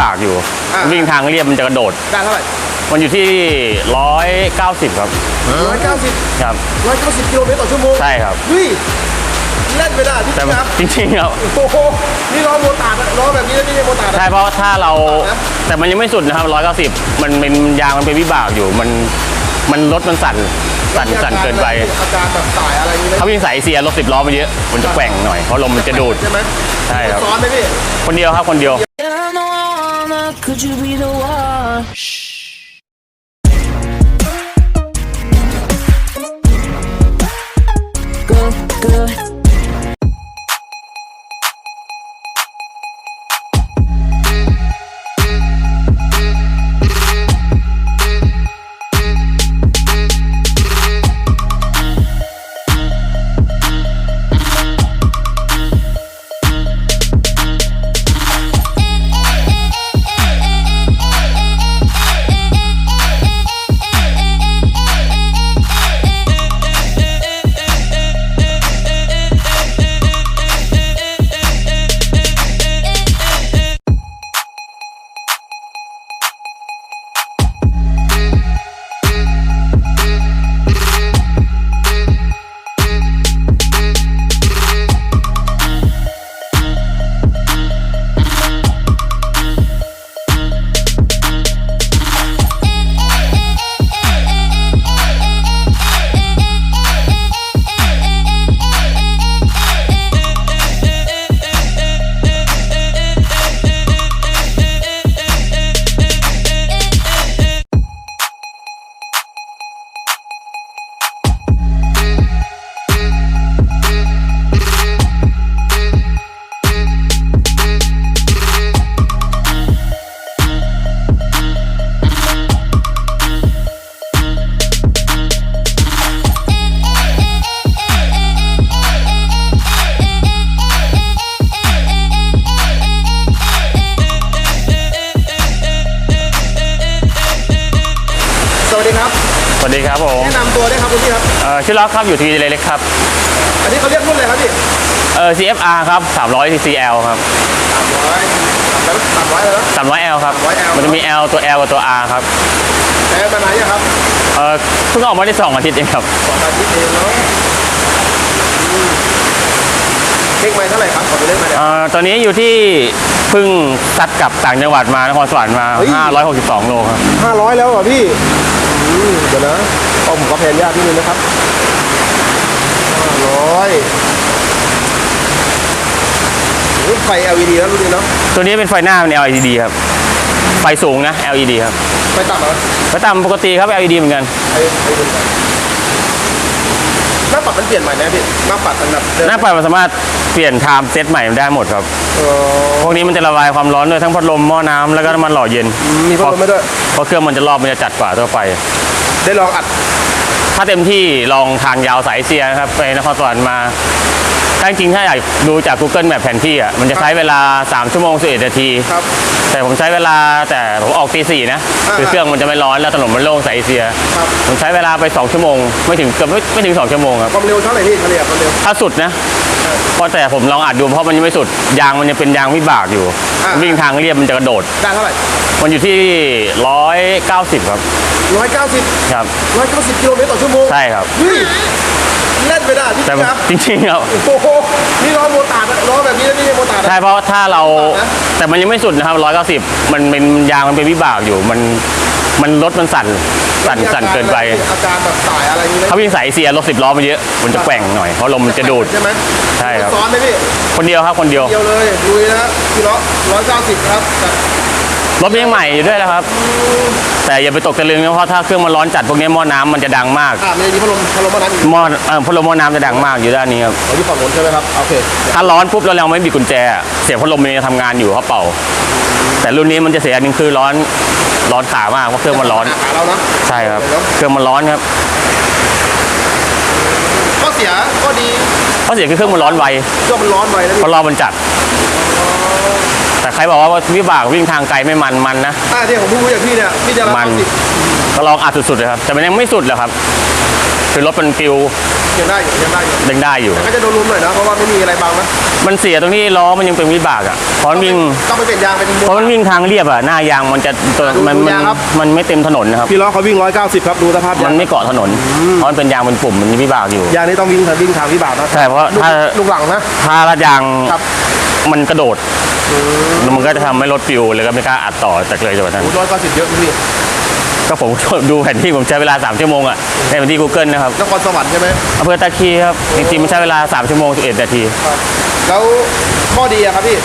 บากอยู่ อ่า วิ่งทางเรียบมันจะกระโดดได้เท่าไหร่มันอยู่ที่ 190 ครับ ร้อยเก้าสิบครับ ร้อยเก้าสิบกิโลเมตรต่อชั่วโมงใช่ครับ เฮ้ยเล่นไปได้พี่แต่ครับจริงๆครับ โอ้โหนี่ล้อโมตาร์ดอะล้อแบบนี้แล้วนี่ยังโมตาร์ดอะ ใช่เพราะถ้าเรานะแต่มันยังไม่สุดนะครับ 190 มันเป็นยางมันเป็นวิบากอยู่ มันมันรถมันสั่นสั่นสั่นเกินไปอาการแบบสายอะไรอย่างนี้ไหมถ้าวิ่งสายเสียรถสิบล้อมันเยอะมันจะแกว่งหน่อยเพราะลมมันจะดูด ใช่ไหมใช่ครับ ซ้อนไหมพี่คนเดียวครับคนเดียว Yeah, no, no, could you be the one? Good, good. แนะนำตัวได้วยครับคุณพี่ครับ เอ่อชื่อล็อกครับอยู่ทีเล็กครับอันนี้เขาเรียกรุ่นอะไรครับพี่เอ่อ CFR ครับ300 CCL ครับสามร้อยสามร้อยแล้ว 300L ครับ 300L มันจะมี L ตัว L กับตัว R ครับแพ้มาไหนอะครับเอ่อเพิ่งออกมาได้สองอาทิตย์เองครับสองอาทิตย์เองเนาะอืมเลขไม้เท่าไหร่ครับขอดูเลขไม้หน่อย เอ่อตอนนี้อยู่ที่เพิ่งซัดกลับต่างจังหวัดมานครสวรรค์มา เฮ้ย 562 โลครับ ห้าร้อยแล้วเหรอพี่อืมเดี๋ยวนะ เอาผมก็แพนยากนิดนึงนะครับห้าร้อยรุ่นไฟ LED แล้วรุ่นนี้เนาะตัวนี้เป็นไฟหน้าเป็น LED ครับ ไฟสูงนะ LED ครับ ไฟต่ำเหรอไฟต่ำปกติครับ LED เหมือนกันไอ้ไอ้รุ่นต่ำหน้าปัดมันเปลี่ยนใหม่ไหมพี่ หน้าปัดมันแบบเดิมหน้าปัดมันสามารถเปลี่ยนไทม์เซตใหม่ได้หมดครับเออพวกนี้มันจะระบายความร้อนด้วยทั้งพัดลมหม้อน้ำแล้วก็น้ำมันหล่อเย็น มีพัดลมไหมด้วย เพราะเครื่องมันจะรอบมันจะจัดกว่าทั่วไป ได้ลองอัด ถ้าเต็มที่ลองทางยาวสายเซียนะครับไปนครสวรรค์มาถ้าจริงๆถ้าอยากดูจาก Google Map แผนที่อะมันจะใช้เวลา 3 ชั่วโมง11นาที ครับ แต่ผมใช้เวลาแต่ผมออกตีสี่นะอ่าคือเครื่องมันจะไม่ร้อนแล้วถนนมันโล่งสายเอเชีย ครับ ผมใช้เวลาไป 2 ชั่วโมง ไม่ถึงเกือบไม่ไม่ถึง 2 ชั่วโมงครับความเร็วเท่าไหร่พี่เฉลี่ยความเร็ว ถ้าสุดนะเพราะแต่ผมลองอัดดูเพราะมันยังไม่สุดยางมันยังเป็นยางวิบากอยู่ อ่า วิ่งทางเรียบมันจะกระโดด ได้เท่าไหร่ มันอยู่ที่ 190 ครับ ร้อยเก้าสิบครับ ร้อยเก้าสิบกิโลเมตรต่อชั่วโมงใช่ครับ เฮ้ยเล่นไปได้พี่แต่ครับ จริงๆครับ โอ้โห นี่ล้อโมตาร์ดอะล้อแบบนี้แล้วนี่ยังโมตาร์ดอะใช่เพราะถ้าเรานะ แต่มันยังไม่สุดนะครับ 190 มันเป็นยางมันเป็นวิบากอยู่ มันมันรถมันสั่นสั่นสั่นเกินไปอาการแบบสายอะไรอย่างนี้ไหมถ้าวิ่งสายเสียรถสิบล้อมันเยอะมันจะแกว่งหน่อยเพราะลมมันจะดูด ใช่ไหมใช่ครับ ซ้อนไหมพี่ คนเดียวครับคนเดียว เดียวเลยลุยนะพี่ล้อร้อยเก้าสิบครับแต่ รถมันยังใหม่อยู่ด้วยนะครับ แต่อย่าไปตกตะลึงนะเพราะถ้าเครื่องมันร้อนจัดพวกนี้หม้อน้ำมันจะดังมากอ่ามันจะมีพัดลมพัดลมมานั้นอีกหม้อเอ่อพัดลมหม้อน้ำจะดังมากอยู่ด้านนี้ครับอ๋ออยู่ฝั่งโน้นใช่ไหมครับโอเคถ้าร้อนปุ๊บแล้วเราไม่มีกุญแจ เสียงพัดลมมันจะทำงานอยู่เขาเป่า แต่รุ่นนี้มันจะเสียอันหนึงคือร้อนร้อนขามากเพราะเครื่องมันร้อน ขาเรานะใช่ครับเดี๋ยวนะเครื่องมันร้อนครับข้อเสียข้อดีเพราะเสียคือเครื่องมันร้อนไวเครื่องมันร้อนไวแล้วเพพี่ราะรอบมันจัด แต่ใครบอกว่าวิบากวิ่งทางไกลไม่มันมันนะอ่าที่ผมพูดจากพี่เนี่ยพี่จะรับมันสิบก็ลองอัดสุดๆเลยครับ แต่มันยังไม่สุดหรอกครับ คือรถมันปิวยังได้อยู่ยังได้อยู่ยังได้อยู่ แต่ก็จะโดนลุมหน่อยนะเพราะว่าไม่มีอะไรบังนะมันเสียตรงที่ล้อมันยังเป็นวิบากอะเพราะมันวิ่งต้องไปเปลี่ยนยางไปเป็นเพราะมันวิ่งทางเรียบอะหน้ายางมันจะตัวดูมันดูมันยางครับมันไม่เต็มถนนนะครับพี่ล้อเขาวิ่ง 190 ครับดูสภาพมัยางนไม่เกาะถนนเพราะมันเป็นยางเป็นปุ่มมันมีวิบากอยู่ยางนี้ต้องวิ่งทางวิ่งทางวิบากนะใช่เพราะลูกถ้าลูกหลังนะถ้าลาดยางครับมันกระโดด มันก็จะทำให้รถปิวเลยก็ไม่กล้าอัดต่อจากเลยจังหวะนั้นร้อยเก้าสิบเยอะพี่ก็ผมดูแผนที่ผมใช้เวลา 3 ชั่วโมงอะในแผนที่ Google นะครับนครสวรรค์ใช่ไหมอำเภอตะคีครับ จริงๆมันใช้เวลา 3 ชั่วโมง11นาทีครับแล้วข้อดีอะครับพี่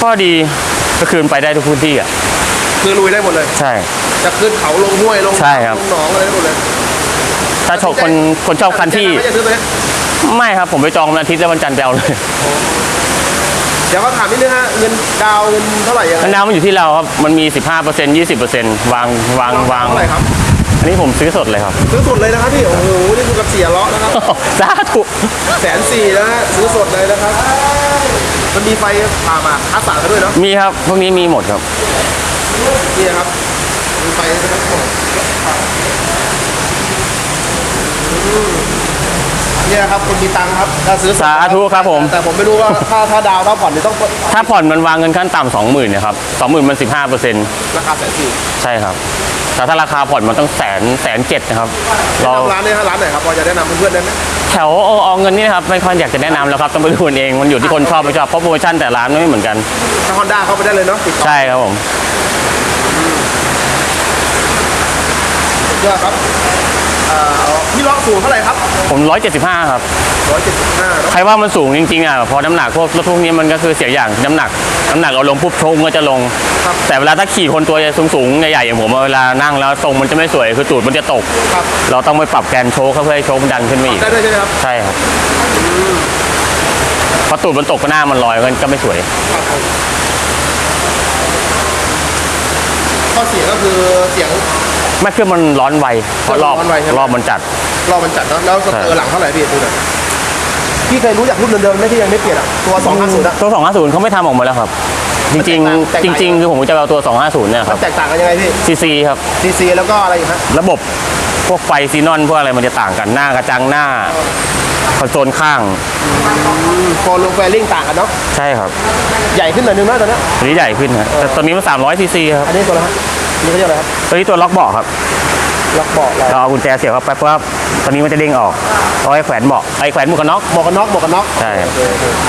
ข้อดีก็คืนไปได้ทุกพื้นที่อะคือลุยได้หมดเลย ใช่ จะขึ้นเขาลงห้วยลงใช่ครับลงหนองอะไรได้หมดเลย ถ้าชอบคนคนชอบคันที่ไม่จะซื้อตัวนี้ไม่ครับผมไปจองวันอาทิตย์แล้ววันจันทร์ไปเอาเลย เดี๋ยวมาถามนิดนึงฮะเงินดาวน์เงินเท่าไหร่ยังไง มะนาวมันอยู่ที่เราครับ มันมี 15% 20%วางวางวางเท่าไหร่ครับ อันนี้ผมซื้อสดเลยครับ ซื้อสดเลยนะครับพี่ โอ้โห นี่คือกับเสียล้อนะครับ สาธุแสนสี่นะฮะ ซื้อสดเลยนะครับ มันมีไฟผ่ามาคัดสารกันด้วยเนาะมีครับ พวกนี้มีหมดครับ นี่นะครับมีไฟนะครับอืม เนี่ยครับคนมีตังค์ครับถ้าซื้อดสาธุครับผม แต่ผมไม่รู้ว่าถ้าถ้าดาวน์ถ้าผ่อนนี่ต้องถ้าผ่อนมันวางเงินขั้นต่ำสองหมื่นนะครับสองหมื่นมัน15%ราคาแสนสี่ใช่ครับแต่ถ้าราคาผ่อนมันต้องแสนแสนเจ็ดนะครับเราแนะนำร้านเนี่ยฮะร้านไหนครับพอจะแนะนำเพื่อนๆได้ไหมแถวเอาเอาเงินนี่นะครับไม่ค่อยอยากจะแนะนำแล้วครับต้องไปดูกันเองมันอยู่ที่คนชอบไม่ชอบเพราะโปรโมชั่นแต่ร้านไม่เหมือนกันถ้าฮอนด้าเข้าไปได้เลยเนาะติดต่อใช่ครับผมเยอะครับเอ่อ พี่ล้อสูงเท่าไหร่ครับ ผม 175 ครับร้อยเจ็ดสิบห้าเนาะใครว่ามันสูงจริงๆอะพอน้ำหนักพวกรถพวกนี้มันก็คือเสียอย่างน้ำหนักน้ำหนักเอาลงปุ๊บโชงก็จะลงครับแต่เวลาถ้าขี่คนตัวสูงๆใหญ่ๆอย่างผมอะเวลานั่งแล้วทรงมันจะไม่สวยคือตูดมันจะตกครับเราต้องไปปรับแกนโชคเพื่อให้โชคมันดันขึ้นมาอีกได้ด้วยใช่ไหมครับใช่ครับพอตูดมันตกก็หน้ามันลอยมันก็ไม่สวยครับผมข้อเสียก็คือ เสียงแม่เครื่องมันร้อนไวเพราะรอบร้อนไวใช่ไหม รอบมันจัด รอบมันจัดเนาะแล้วสเตอร์หลังเท่าไหร่พี่ดูหน่อยพี่เคยรู้จักรุ่นเดิมๆไหมที่ยังไม่เปลี่ยนอะตัว250อะตัว 250 เขาไม่ทำออกมาแล้วครับ จริงแตกๆต่างจริง ๆ คือผมจะเอาตัว 250 เนี่ยคมัรันบแตกต่างกันยังไงพี่ซีซีครับ ซีซีแล้วก็อะไรอีกฮะระบบพวกไฟซีนอนพวกอะไรมันจะต่างกันหน้ากระจังหน้าคอนโซลข้างโฟลงแฟลิ่งต่างกันเนาะใช่ครับใหญ่ขึ้นหน่อยนึงนะตอนเนี้ย ตัวนี้ใหญ่ขึ้นครับแต่ตัวนี้มัน300ซีซีครับอันนี้ตัวละฮะ นี่เขาเรียกอะไรครับตัวนี้ตัวล็อกเบาะครับ ล็อกเบาะอะไรเราเอากุญแจเสียบเข้าไปปุ๊บตอนนี้มันจะเด้งออกเอาไว้แขวนเบาะไอ้แขวนหมวกกันน็อก หมวกกันน็อกหมวกกันน็อกใช่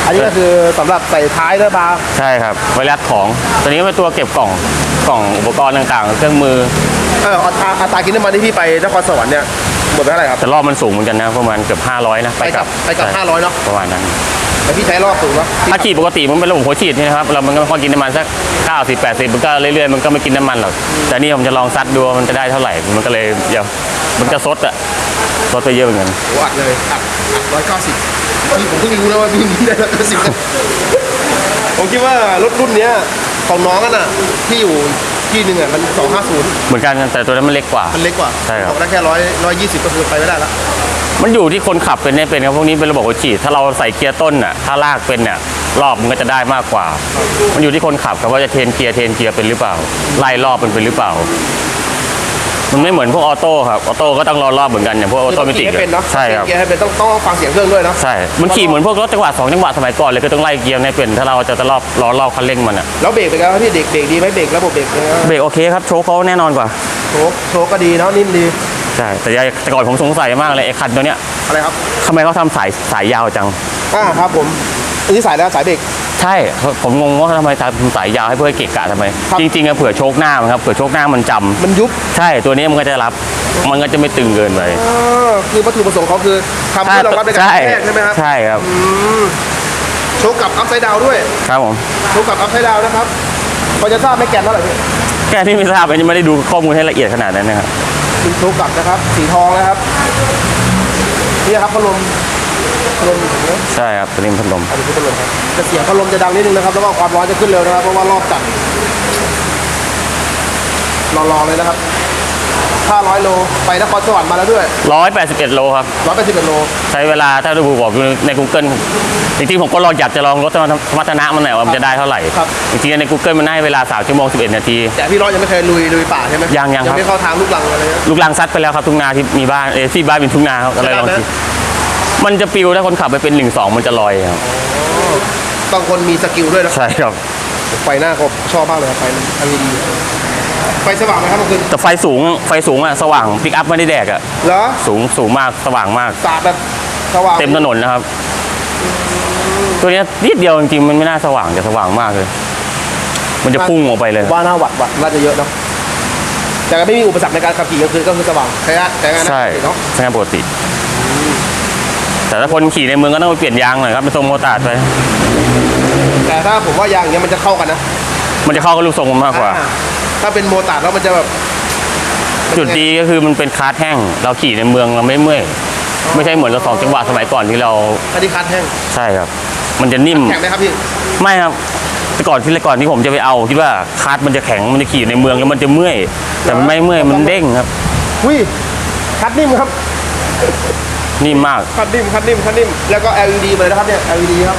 อันนี้ก็คือสำหรับใส่ท้ายด้วยบาร์ใช่ครับไว้รัดของตัวนี้เป็นตัวเก็บกล่องกล่องอุปกรณ์ต่างๆ เครื่องมือเอออัตราอัตรากินน้ำมันที่พี่ไปนครสวรรค์เนี่ยหมดไปเท่าไหร่ครับแต่รอบมันสูงเหมือนกันนะประมาณเกือบ500นะไปกลับไปกลับใช่500เนาะประมาณนั้น แต่พี่ใช้รอบสูงเนาะถ้าขี่ปกติมันเป็นระบบหัวฉีดใช่ไหมครับเรามันก็พอกินน้ำมันสัก 90 80 มันก็เรื่อยๆมันก็ไม่กินน้ำมันหรอกแต่นี่ผมจะลองซัดดูว่ามันจะได้เท่าไหร่ มันก็เลยเดี๋ยวมันจะซดอะซดไปเยอะเหมือนกันโอ้อัดเลยอัดอัดร้อยเก้าสิบพี่ผมเพิ่งรู้นะว่าพี่มีได้ร้อยเก้าสิบผมคิดว่ารถรุ่นเนี้ยของน้องกันอะที่อยู่ที่หนึ่งอะมันสองห้าศูนย์เหมือนกันแต่ตัวนั้นมันเล็กกว่ามันเล็กกว่าใช่ครับผมได้แค่ร้อยร้อยยี่สิบก็คือไปไม่ได้ละ มันอยู่ที่คนขับเป็นไม่เป็นครับพวกนี้เป็นระบบหัวฉีดถ้าเราใส่เกียร์ต้นน่ะถ้าลากเป็นเนี่ยรอบมันก็จะได้มากกว่า มันอยู่ที่คนขับครับว่าจะเทนเกียร์เทนเกียร์เป็นหรือเปล่า ไล่รอบมันเป็นหรือเปล่า มันไม่เหมือนพวกออโต้ครับออโต้ก็ต้องรอรอบเหมือนกันอย่างพวกออโตเมติกให้เป็นเนาะใช่ครับเกียร์ให้เป็นต้องต้องฟังเสียงเครื่องด้วยเนาะใช่มันขี่เหมือนพวกรถจังหวะสองจังหวะสมัยก่อนเลยก็ต้องไล่เกียร์ในเป็น ถ้าเราจะจะรอบล้อรอบคันเร่งมันอะแล้วเบรกเป็นไงครับพี่เด็กเบรกดีไหมเบรกระบบเบรกเป็นไงครับเบรกโอเคครับโชว์เขาแน่นอนกว่าโชคโชคก็ดีเนาะนิ่มดี ใช่แต่แต่ก่อนผมสงสัยมากเลยไอ้คันตัวเนี้ยอะไรครับทำไมเขาทำสายสายยาวจัง อ่าครับผมอันนี้สายแล้วสายเบรก ใช่ผมงงว่าทำไมทำสายยาวให้เพื่อให้เกะกะทำไม ครับ จริงๆอะเผื่อโชคหน้ามันครับเผื่อโชคหน้ามันจำมันยุบใช่ตัวนี้มันก็จะรับ มันก็จะไม่ตึงเกินไปอ่าคือวัตถุประสงค์เขาคือทำเพื่อรองรับในการใช่แทรกใช่ไหมครับ ใช่ครับโชคกับอัพไซด์ดาวด้วยครับผมโชคกับอัพไซด์ดาวนะครับพอจะทราบไหม่แกนเท่าไหร่พี่แค่ที่ไม่ทราบเลยยังไม่ได้ดูข้อมูลให้ละเอียดขนาดนั้นนะครับ เป็นโชคกับนะครับ สีทองนะครับนี่ครับพัดลมพัดลมอยู่ตรงนี้ใช่ครับตัวนี้มันพัดลมอันนี้คือพัดลมครับจะเสียงพัดลมจะดังนิดนึงนะครับ แล้วก็ความร้อนจะขึ้นเร็วนะครับ เพราะว่ารอบจัดรอๆเลยนะครับ 500 โล ไปนครสวรรค์มาแล้วด้วย 181 โลครับ 181 โล ใช้เวลาถ้าดูบอกดูใน Google จริงๆผมก็ลองอยากจะลองรถสมรรถนะมันหน่อยว่ามันจะได้เท่าไหร่ครับ จริงๆใน Google มันให้เวลา 3 ชั่วโมง 11 นาที แต่พี่ร้อยยังไม่เคยลุยลุยป่าใช่ไหมยังยังครับยังไม่เข้าทางลูกลังอะไรนะ ลูกลังซัดไปแล้วครับทุ่งนาที่มีบ้านเออที่บ้านเป็นทุ่งนาครับก็เลยลองขี่มันจะปิวถ้าคนขับไปเป็นหนึ่งสองมันจะลอยครับต้องคนมีสกิลด้วยนะ ใช่ครับ ไฟหน้าก็ชอบมากเลยครับไฟ LED ไฟสว่างไหมครับเมื่อคืนแต่ไฟสูงไฟสูงอะสว่างปิกอัพไม่ได้แดกอะเหรอสูงสูงมากสว่างมาก สาดแบบสว่างเต็มถนนนะครับ ตัวเนี้ยนิดเดียวจริงๆมันไม่น่าสว่างจะสว่างมากเลย มันจะพุ่งออกไปเลย ว่าหน้าวัดวัดน่าจะเยอะเนาะแต่ก็ไม่มีอุปสรรคในการขับขี่กลางคืนก็คือสว่างใช่ไหมใช่ไหมใช่เนาะใช่งานปกติ แต่ถ้าคนขี่ในเมืองก็ต้องไปเปลี่ยนยางหน่อยครับเป็นทรงโมตาร์ดไปแต่ถ้าผมว่ายางอย่างเงี้ยมันจะเข้ากันนะมันจะเข้ากับลูกทรงมันมากกว่าอ่ ถ้าเป็นโมตาร์ดแล้วมันจะแบบจุดดีก็คือมันเป็นคาร์ทแห้ง เราขี่ในเมืองเราไม่เมื่อยไม่ใช่เหมือนรถสองจังหวะสมัยก่อนที่เราอันนี้คัดแห้งใช่ครับ มันจะนิ่มแข็งไหมครับพี่ไม่ครับแต่ก่อนที่ก่อนที่ผมจะไปเอาคิดว่าคาร์ทมันจะแข็งมันจะขี่ในเมืองแล้วมันจะเมื่อย แต่มันไม่เมื่อยมันเด้งครับอุ้ยคัดนิ่มครับนิ่มมากคัดนิ่มคัดนิ่มคัดนิ่มแล้วก็ LED มาเลยนะครับเนี่ย LED ครับ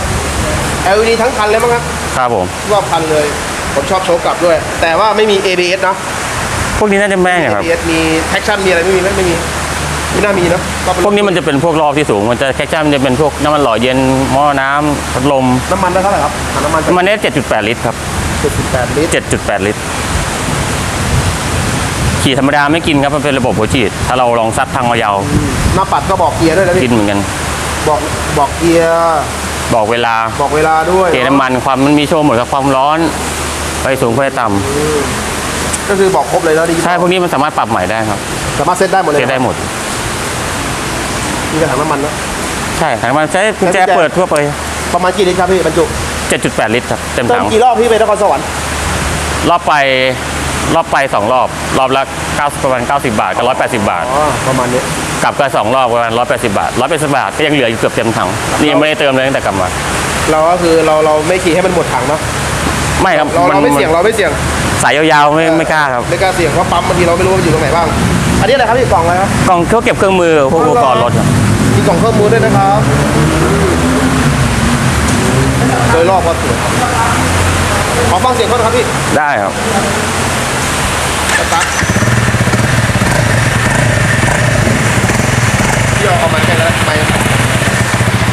LED ทั้งคันเลยมั้งครับ ครับผม รอบคันเลย ผมชอบโชว์กลับด้วย แต่ว่าไม่มี ABS เนาะ พวกนี้น่าจะแม่งอะครับ ABS มี traction มีอะไรไม่มีไหมไม่มีไม่น่ามีเนาะเป็พวกนี้มันจะเป็นพวกรอบที่สูง มันจะแค่จ้ามันจะเป็นพวกน้ำมันหล่อเย็นหม้อน้ำพัดลมน้ำมันได้เท่าไหร่ครับถังน้ำมันน้ำมันเนี่ย7.8 ลิตรครับ78ลิตร7.8 ลิตร ขี่ธรรมดาไม่กินครับ มันเป็นระบบหัวฉีด ถ้าเราลองซัดทางมายาวหน้าปัดก็บอกเกียร์ด้วยนะกิพี่นเหมือนกัน บอกบอกเกียร์บอกเวลาบอกเวลาด้วยเกณฑ์น้ำมันความมันมีโชว์หมดกับความร้อน ไฟสูงไฟต่ำก็คือบอกครบเลยแล้วดีใช่พวกนี้มันสามารถปรับใหม่ได้ครับสามารถเซตได้หมดเลยเซ็ตได้หมด มีกระถางน้ำมันเนาะใช่ถังน้ำมันใช้กุญแจแล้วกุญแจ เปิดทั่วไป ประมาณกี่ลิตรครับพี่บรรจุ7.8 ลิตรครับ เต็มเติถัมงกี่รอบพี่ไปนครสวรรค์รอบไปรอบไปสองรอบ รอบละ9ประมาณ 90 บาทกับ180 บาท อ๋อประมาณนี้กลับก็สองรอบประมาณ180 บาท180บาทก็ยังเหลืออยู่เกือบเต็มถังนี่ยังไม่ได้เติมเลยตั้งแต่กลับมา เราก็คือเราเราไม่ขี่ให้มันหมดถังเนาะ ไม่ครับเราเราไม่นเสี่ยงเราไม่เสี่ยงสายยาวๆไม่ไม่กล้าครับไม่กล้าเสี่ยงเพราะปั๊มบางทีเราไม่รู้ว่ามันอยู่ตรงไหนบ้าง อันนี้อะไรครับพี่กล่องอะไรครับกล่องเขาเก็บเครื่องมือพวกอุปกรณ์รถครับมีกล่องเพิ่มมูลด้วยนะครับโดยรอบก็สวยครับขอฟังเสียงก่อนนะครับพี่ได้ครับสตาร์ทพี่เอาเอาไม้ใกล้แล้วไม้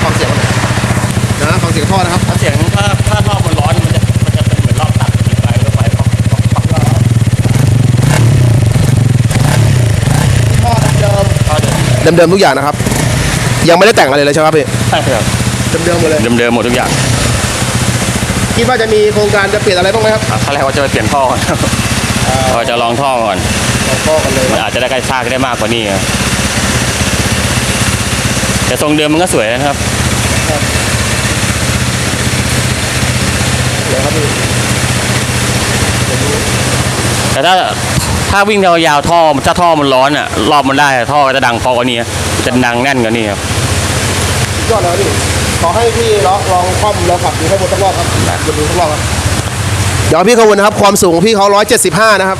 ฟังเสียงก่อนนะฟังเสียงท่อนะครับเสียงถ้าถ้าท่อมันร้อนมันจะมันจะเป็นเหมือนรอบตัดติดไปรถไฟของ ท่อ เดิมเดิมๆทุกอย่างนะครับ ยังไม่ได้แต่งอะไรเลยใช่ไหมครับพี่ใช่ครับเดิมๆหมดเลยเดิมๆหมดทุกอย่างคิดว่าจะมีโครงการจะเปลี่ยนอะไรบ้างไหมครับอะขั้นแรกว่าจะไปเปลี่ยนท่อก่อนเราจะลองท่อก่อนเอาท่อกันเลยมันอาจจะได้กระชากได้มากกว่านี้ครับแต่ทรงเดิมมันก็สวยนะครับเดี๋ยวครับพี่แต่ถ้า ถ้าวิ่งยาวๆท่อถ้าท่อมันร้อนอะรอบมันได้อะท่อก็จะดังพอกว่านี้จะดังแน่นกว่านี้ครับสุดยอดแล้วพี่ขอให้พี่ลองลองคว่ำลองขับดูให้หมดสักรอบครับดูดูสักรอบครับเดี๋ยวพี่ขวนนะครับความสูงของพี่เขา175 นะครับ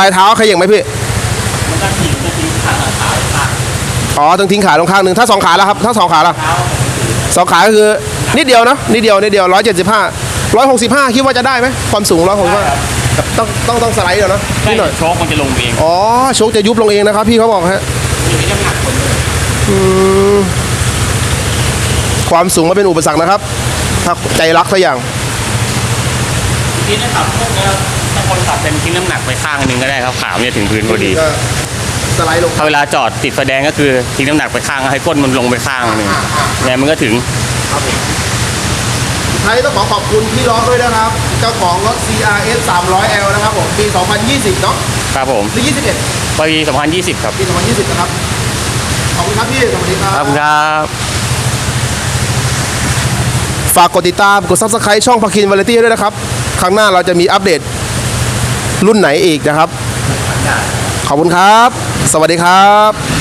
ลายเท้าขย่งไหมพี่มันก็ทิ้งก็ทิ้งขาขาขาอ๋อต้องทิ้งขาลงข้างหนึ่งถ้าสองขาแล้วครับถ้าสองขาแล้วสองขาก็คือนิดเดียวเนาะนิดเดียวนิดเดียวร้อยเจ็ดสิบห้าร้อยหกสิบห้าคิดว่าจะได้ไหมความสูงร้อยหกสิบห้าต้องต้องต้องสไลด์เดี๋ยวนะใช่นิดหน่อยโชคมันจะลงเองอ๋อโชคจะยุบลงเองนะครับพี่เขาบอกฮะมีน้ำหนักคนอืมความสูงไม่เป็นอุปสรรคนะครับ ถ้าใจรักสักอย่างทีนี้ขับพวกนี้ถ้า คนขับเต็มทิ้งน้ำหนักไปข้างหนึ่งก็ได้ครับขามันจะถึงพื้นพอดี ก็สไลด์ลงถ้าเวลาจอดติดไฟแดงก็คือทิ้งน้ำหนักไปข้างให้ก้นมันลงไปข้างหนึ่งไงมันก็ถึง ครับผมไทยต้องขอขอบคุณพี่ล้อด้วยนะครับ เจ้าของรถ CRS 300L นะครับผมปี 2020 เนาะครับผมหรือ 21 ปี2020 ครับ ปี 2020 นะครับ ขอบคุณครับพี่ สวัสดีครั ครับบครับ ฝากกดติดตาม กด subscribe ช่องพาคินวาไรตี้ด้วยนะครับ ครั้งหน้าเราจะมีอัปเดต รุ่นไหนอีกนะครับ ขอบคุณครับ สวัสดีครับ